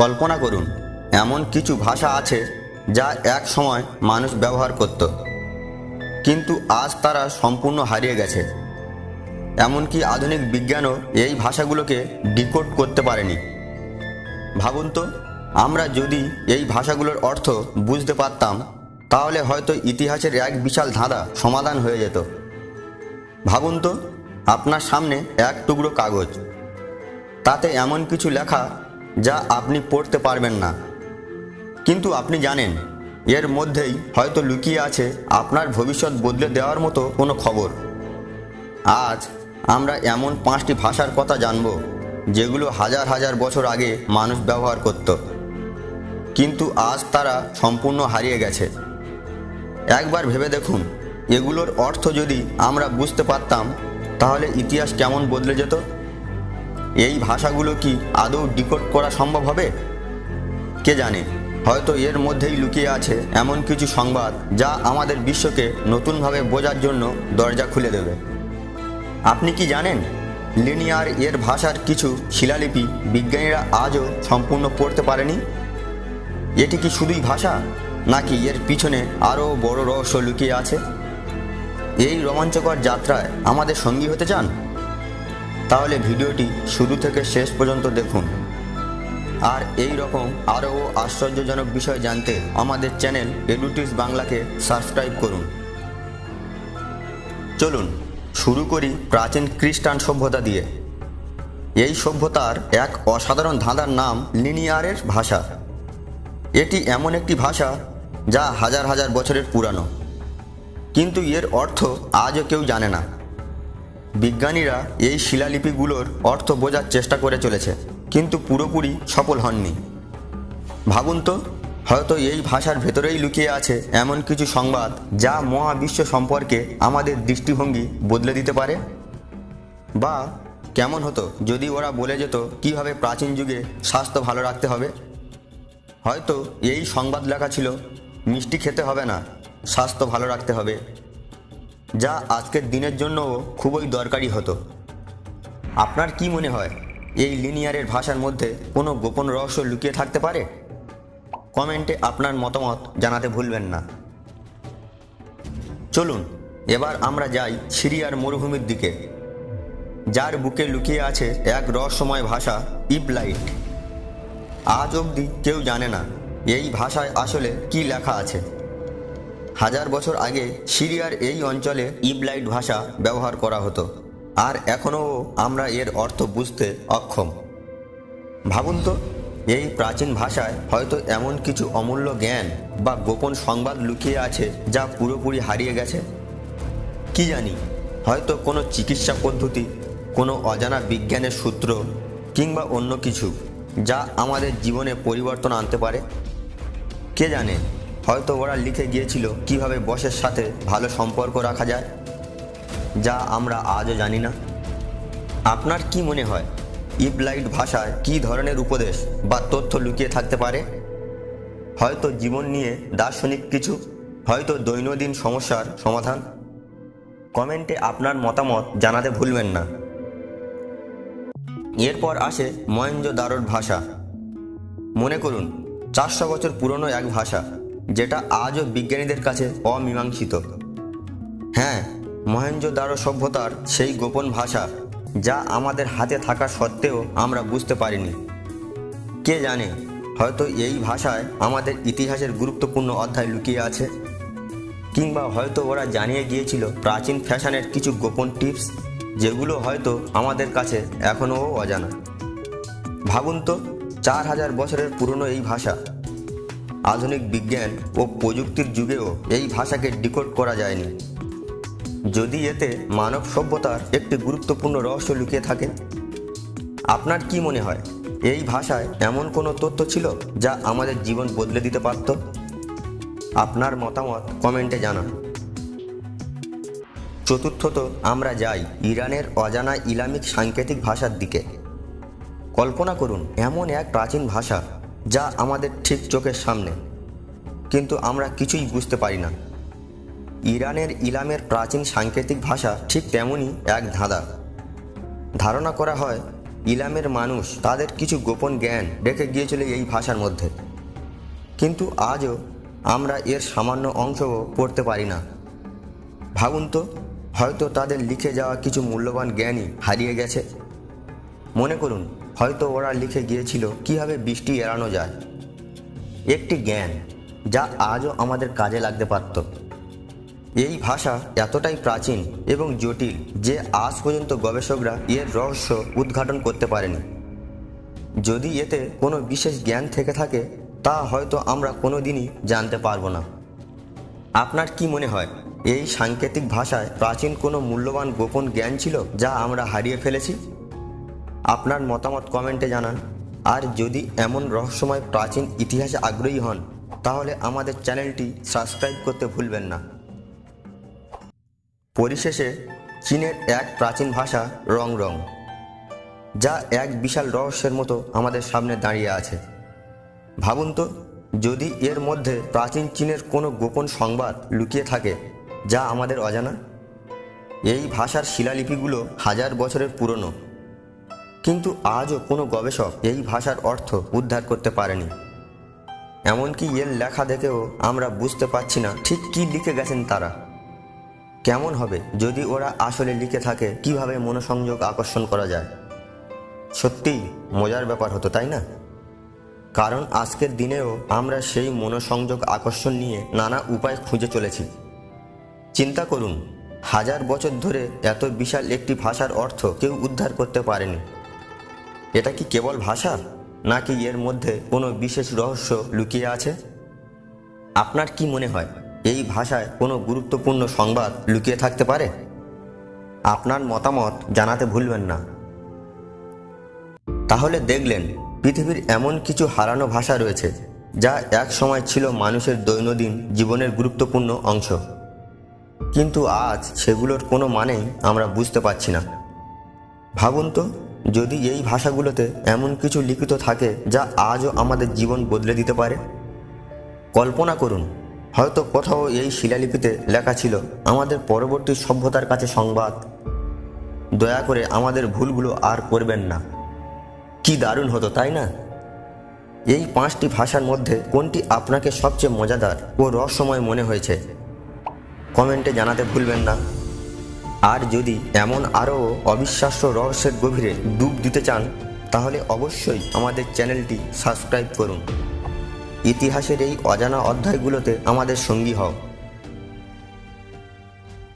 কল্পনা করুন, এমন কিছু ভাষা আছে যা এক সময় মানুষ ব্যবহার করত। কিন্তু আজ তারা সম্পূর্ণ হারিয়ে গেছে। এমনকি আধুনিক বিজ্ঞানও এই ভাষাগুলোকে ডিকোড করতে পারেনি। ভাবুন তো, আমরা যদি এই ভাষাগুলোর অর্থ বুঝতে পারতাম, তাহলে হয়তো ইতিহাসের এক বিশাল ধাঁধা সমাধান হয়ে যেত। ভাবুন তো, আপনার সামনে এক টুকরো কাগজ। তাতে এমন কিছু লেখা যা আপনি পড়তে পারবেন না। কিন্তু আপনি জানেন, এর মধ্যেই হয়তো লুকিয়ে আছে আপনার ভবিষ্যৎ বদলে দেওয়ার মতো কোনো খবর। আজ আমরা এমন পাঁচটি ভাষার কথা জানব, যেগুলো হাজার হাজার বছর আগে মানুষ ব্যবহার করত। কিন্তু আজ তারা সম্পূর্ণ হারিয়ে গেছে। একবার ভেবে দেখুন, এগুলোর অর্থ যদি আমরা বুঝতে পারতাম, তাহলে ইতিহাস কেমন বদলে যেত? এই ভাষাগুলো কি আদৌ ডিকোড করা সম্ভব হবে? কে জানে? হয়তো এর মধ্যেই লুকিয়ে আছে এমন কিছু সংবাদ যা আমাদের বিশ্বকে নতুনভাবে বোঝার জন্য দরজা খুলে দেবে। আপনি কি জানেন? লিনিয়ার এর ভাষার কিছু শিলালিপি বিজ্ঞানীরা আজও সম্পূর্ণ পড়তে পারেনি? এটি কি শুধুই ভাষা, নাকি এর পিছনে আরও বড় রহস্য লুকিয়ে আছে? এই রোমাঞ্চকর যাত্রায় আমাদের সঙ্গী হতে চান? তাহলে ভিডিওটি শুরু থেকে শেষ পর্যন্ত দেখুন। আর এই রকম আরও আশ্চর্যজনক বিষয় জানতে আমাদের চ্যানেল এডুটিস বাংলাকে সাবস্ক্রাইব করুন। চলুন, শুরু করি প্রাচীন খ্রিস্টান সভ্যতা দিয়ে। এই সভ্যতার এক অসাধারণ ধাঁধার নাম লিনিয়ারের ভাষা। এটি এমন একটি ভাষা যা হাজার হাজার বছরের পুরানো। কিন্তু এর অর্থ আজও কেউ জানে না। বিজ্ঞানীরা এই শিলালিপিগুলোর অর্থ বোঝার চেষ্টা করে চলেছে, কিন্তু পুরোপুরি সফল হননি। ভাবুন তো, হয়তো এই ভাষার ভেতরেই লুকিয়ে আছে এমন কিছু সংবাদ যা মহাবিশ্ব সম্পর্কে আমাদের দৃষ্টিভঙ্গি বদলে দিতে পারে? বা কেমন হতো যদি ওরা বলে যেত কীভাবে প্রাচীন যুগে স্বাস্থ্য ভালো রাখতে হবে? হয়তো এই সংবাদ লেখা ছিল, মিষ্টি খেতে হবে না, স্বাস্থ্য ভালো রাখতে হবে। যা আজকের দিনের জন্যও খুবই দরকারি হতো। আপনার কি মনে হয়, এই লিনিয়ারের ভাষার মধ্যে কোনো গোপন রহস্য লুকিয়ে থাকতে পারে? কমেন্টে আপনার মতামত জানাতে ভুলবেন না। চলুন, এবার আমরা যাই সিরিয়ার মরুভূমির দিকে, যার বুকে লুকিয়ে আছে এক রহস্যময় ভাষা ইপলাইট আজ অবধি কেউ জানে না, এই ভাষায় আসলে কি লেখা আছে। হাজার বছর আগে সিরিয়ার এই অঞ্চলে ইবলাইট ভাষা ব্যবহার করা হতো। আর এখনও আমরা এর অর্থ বুঝতে অক্ষম। ভাবুন তো, এই প্রাচীন ভাষায় হয়তো এমন কিছু অমূল্য জ্ঞান বা গোপন সংবাদ লুকিয়ে আছে যা পুরোপুরি হারিয়ে গেছে। কি জানি, হয়তো কোনো চিকিৎসা পদ্ধতি, কোনো অজানা বিজ্ঞানের সূত্র, কিংবা অন্য কিছু যা আমাদের জীবনে পরিবর্তন আনতে পারে? কে জানে? হয়তো ওরা লিখে গিয়েছিল কীভাবে বসের সাথে ভালো সম্পর্ক রাখা যায়, যা আমরা আজও জানি না। আপনার কি মনে হয়, ইবলাইট ভাষায় কী ধরনের উপদেশ বা তথ্য লুকিয়ে থাকতে পারে? হয়তো জীবন নিয়ে দার্শনিক কিছু, হয়তো দৈনন্দিন সমস্যার সমাধান। কমেন্টে আপনার মতামত জানাতে ভুলবেন না। এরপর আসে মহেঞ্জোদারোর ভাষা। মনে করুন, চারশো বছর পুরনো এক ভাষা। যেটা আজও বিজ্ঞানীদের কাছে অমীমাংসিত। হ্যাঁ মহেঞ্জোদারো সভ্যতার সেই গোপন ভাষা যা আমাদের হাতে থাকা সত্ত্বেও আমরা বুঝতে পারিনি। কে জানে, হয়তো এই ভাষায় আমাদের ইতিহাসের গুরুত্বপূর্ণ অধ্যায় লুকিয়ে আছে? কিংবা হয়তো ওরা জানিয়ে গিয়েছিল প্রাচীন ফ্যাশনের কিছু গোপন টিপস, যেগুলো হয়তো আমাদের কাছে এখনও অজানা। ভাবুন তো, চার হাজার বছরের পুরনো এই ভাষা আধুনিক বিজ্ঞান ও প্রযুক্তির যুগেও এই ভাষাকে ডিকোড করা যায়নি। যদি এতে মানব সভ্যতার একটি গুরুত্বপূর্ণ রহস্য লুকিয়ে থাকে, আপনার কি মনে হয়, এই ভাষায় এমন কোনো তথ্য ছিল যা আমাদের জীবন বদলে দিতে পারত? আপনার মতামত কমেন্টে জানান। চতুর্থত, আমরা যাই ইরানের অজানা ইলামিক সাংকেতিক ভাষার দিকে। কল্পনা করুন, এমন এক প্রাচীন ভাষা যা আমাদের ঠিক চোখের সামনে। কিন্তু আমরা কিছুই বুঝতে পারি না। ইরানের ইলামের প্রাচীন সাংকেতিক ভাষা ঠিক তেমনই এক ধাঁধা। ধারণা করা হয়, ইলামের মানুষ তাদের কিছু গোপন জ্ঞান রেখে গিয়েছিল এই ভাষার মধ্যে। কিন্তু আজও আমরা এর সামান্য অংশও পড়তে পারি না। ভাবুন তো, হয়তো তাদের লিখে যাওয়া কিছু মূল্যবান জ্ঞানই হারিয়ে গেছে। মনে করুন, হয়তো ওরা লিখে গিয়েছিল কীভাবে বৃষ্টি এড়ানো যায়। একটি জ্ঞান যা আজও আমাদের কাজে লাগতে পারত। এই ভাষা এতটাই প্রাচীন এবং জটিল যে আজ পর্যন্ত গবেষকরা এর রহস্য উদ্ঘাটন করতে পারেনি। যদি এতে কোনো বিশেষ জ্ঞান থেকে থাকে, তা হয়তো আমরা কোনো দিনই জানতে পারব না। আপনার কি মনে হয়, এই সাংকেতিক ভাষায় প্রাচীন কোনো মূল্যবান গোপন জ্ঞান ছিল যা আমরা হারিয়ে ফেলেছি? আপনার মতামত কমেন্টে জানান। আর যদি এমন রহস্যময় প্রাচীন ইতিহাসে আগ্রহী হন, তাহলে আমাদের চ্যানেলটি সাবস্ক্রাইব করতে ভুলবেন না। পরিশেষে, চীনের এক প্রাচীন ভাষা রং রং যা এক বিশাল রহস্যের মতো আমাদের সামনে দাঁড়িয়ে আছে। ভাবুন তো, যদি এর মধ্যে প্রাচীন চীনের কোনো গোপন সংবাদ লুকিয়ে থাকে, যা আমাদের অজানা? এই ভাষার শিলালিপিগুলো হাজার বছরের পুরনো। কিন্তু আজও কোনো গবেষক এই ভাষার অর্থ উদ্ধার করতে পারেনি। এমনকি এর লেখা দেখেও আমরা বুঝতে পারছি না ঠিক কী লিখে গেছেন তারা। কেমন হবে যদি ওরা আসলে লিখে থাকে, কীভাবে মনোসংযোগ আকর্ষণ করা যায়? সত্যিই মজার ব্যাপার হতো, তাই না? কারণ আজকের দিনেও আমরা সেই মনোসংযোগ আকর্ষণ নিয়ে নানা উপায় খুঁজে চলেছি। চিন্তা করুন, হাজার বছর ধরে এত বিশাল একটি ভাষার অর্থ কেউ উদ্ধার করতে পারেনি। এটা কি কেবল ভাষা, নাকি এর মধ্যে কোনো বিশেষ রহস্য লুকিয়ে আছে? আপনার কি মনে হয়, এই ভাষায় কোনো গুরুত্বপূর্ণ সংবাদ লুকিয়ে থাকতে পারে? আপনার মতামত জানাতে ভুলবেন না। তাহলে দেখলেন, পৃথিবীর এমন কিছু হারানো ভাষা রয়েছে, যা এক সময় ছিল মানুষের দৈনন্দিন জীবনের গুরুত্বপূর্ণ অংশ। কিন্তু আজ সেগুলোর কোনো মানেই আমরা বুঝতে পারছি না। ভাবুন তো যদি এই ভাষাগুলোতে এমন কিছু লিখিত থাকে যা আজও আমাদের জীবন বদলে দিতে পারে? কল্পনা করুন, হয়তো কোথাও এই শিলালিপিতে লেখা ছিল আমাদের পরবর্তী সভ্যতার কাছে সংবাদ। দয়া করে আমাদের ভুলগুলো আর করবেন না। কি দারুণ হতো, তাই না? এই পাঁচটি ভাষার মধ্যে কোনটি আপনাকে সবচেয়ে মজাদার ও রহস্যময় মনে হয়েছে? কমেন্টে জানাতে ভুলবেন না। আর যদি এমন আরও অবিশ্বাস্য রহস্যের গভীরে ডুব দিতে চান, তাহলে অবশ্যই আমাদের চ্যানেলটি সাবস্ক্রাইব করুন। ইতিহাসের এই অজানা অধ্যায়গুলোতে আমাদের সঙ্গী হও।